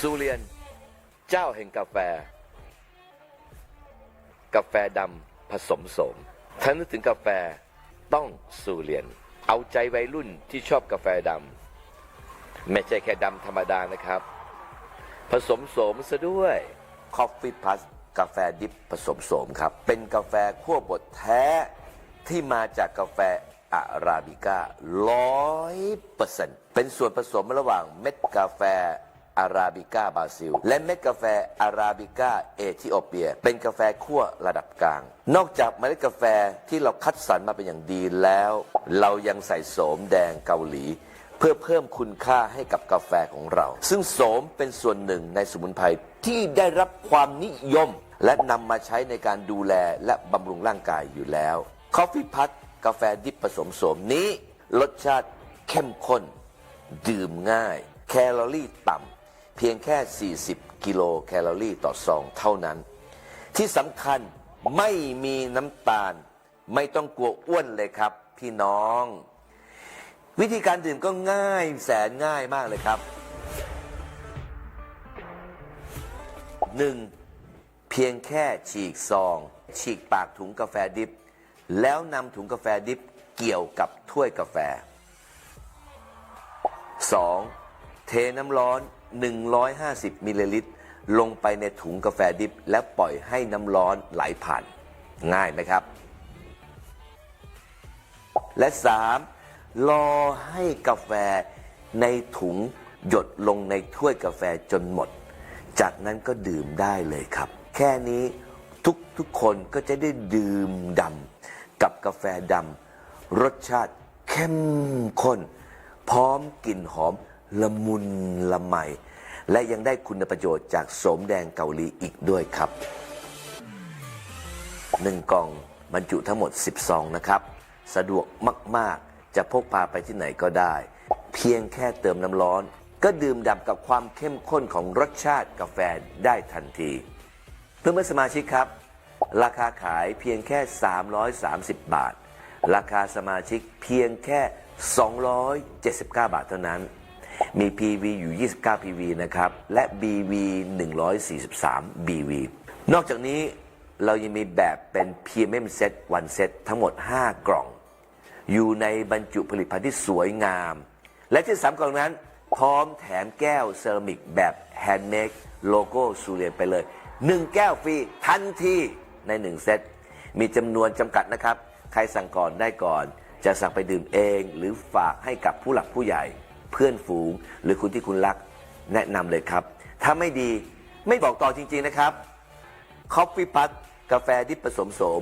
ซูเรียน เจ้าแห่งกาแฟ กาแฟดำผสมโสมถ้านึกถึงกาแฟต้องซูเรียน เอาใจวัยรุ่นที่ชอบกาแฟดำไม่ใช่แค่ดำธรรมดานะครับ ผสมโสมซะด้วย Coffee Plus กาแฟดิบผสมโสมครับ เป็นกาแฟขั้วบดแท้ที่มาจากกาแฟอาราบิก้าร้อยเปอร์เซ็นต์เป็นส่วนผสมระหว่างเม็ดกาแฟ อาราบิก้าบราซิล และเม็ดกาแฟอาราบิก้าเอธิโอเปีย เป็นกาแฟขั้วระดับกลาง นอกจากเมล็ดกาแฟที่เราคัดสรรมาเป็นอย่างดีแล้ว เรายังใส่โสมแดงเกาหลี เพื่อเพิ่มคุณค่าให้กับกาแฟของเรา ซึ่งโสมเป็นส่วนหนึ่งในสมุนไพรที่ได้รับความนิยม และนำมาใช้ในการดูแลและบำรุงร่างกายอยู่แล้ว Coffee Plus กาแฟดิบผสมโสมนี้ รสชาติเข้มข้น ดื่มง่าย แคลอรี่ต่ำ เพียงแค่ 40 กิโลแคลอรี่ต่อซองเท่านั้น ที่สำคัญไม่มีน้ำตาล ไม่ต้องกลัวอ้วนเลยครับ พี่น้อง วิธีการดื่มก็ง่ายแสนง่ายมากเลยครับ 1. เพียงแค่ฉีกซอง ฉีกปากถุงกาแฟดิบ แล้วนำถุงกาแฟดิบเกี่ยวกับถ้วยกาแฟ 2. เทน้ำร้อน 150มิลลิลิตร ลงไปในถุงกาแฟดิบ แล้วปล่อยให้น้ำร้อนไหลผ่าน ง่ายไหมครับ และ 3. รอให้กาแฟในถุงหยดลงในถ้วยกาแฟจนหมด จากนั้นก็ดื่มได้เลยครับ แค่นี้ทุกทุกคนก็จะได้ดื่มดำกับกาแฟดำรสชาติเข้มข้น พร้อมกลิ่นหอม ละมุนละไมและยังได้คุณประโยชน์จากโสมแดงเกาหลีอีกด้วยครับหนึ่งกล่องบรรจุทั้งหมด10ซองนะครับ สะดวกมาก ๆ จะพกพาไปที่ไหนก็ได้ เพียงแค่เติมน้ำร้อน ก็ดื่มด่ำกับความเข้มข้นของรสชาติกาแฟได้ทันที เพื่อนสมาชิกครับ ราคาขายเพียงแค่ 330 บาท ราคาสมาชิกเพียงแค่ 279 บาทเท่านั้น มี PV อยู่ 29 PV นะครับ และ BV 143 BV นอกจากนี้เรายังมีแบบเป็น PMM Set One Set ทั้งหมด 5 กล่อง อยู่ในบรรจุผลิตภัณฑ์ที่สวยงาม และที่สามกล่องนั้น พร้อมแถมแก้วเซรามิกแบบแฮนด์เมดโลโก้ซูเรียนไปเลย 1 แก้วฟรีทันทีใน 1 เซต มีจำนวนจำกัดนะครับ ใครสั่งก่อนได้ก่อน จะสั่งไปดื่มเอง หรือฝากให้กับผู้หลักผู้ใหญ่ เพื่อนฝูง หรือคุณที่คุณรักแนะนำเลยครับ ถ้าไม่ดีไม่บอกต่อจริง ๆนะครับ คอฟฟี่พัทกาแฟที่ผสมโสม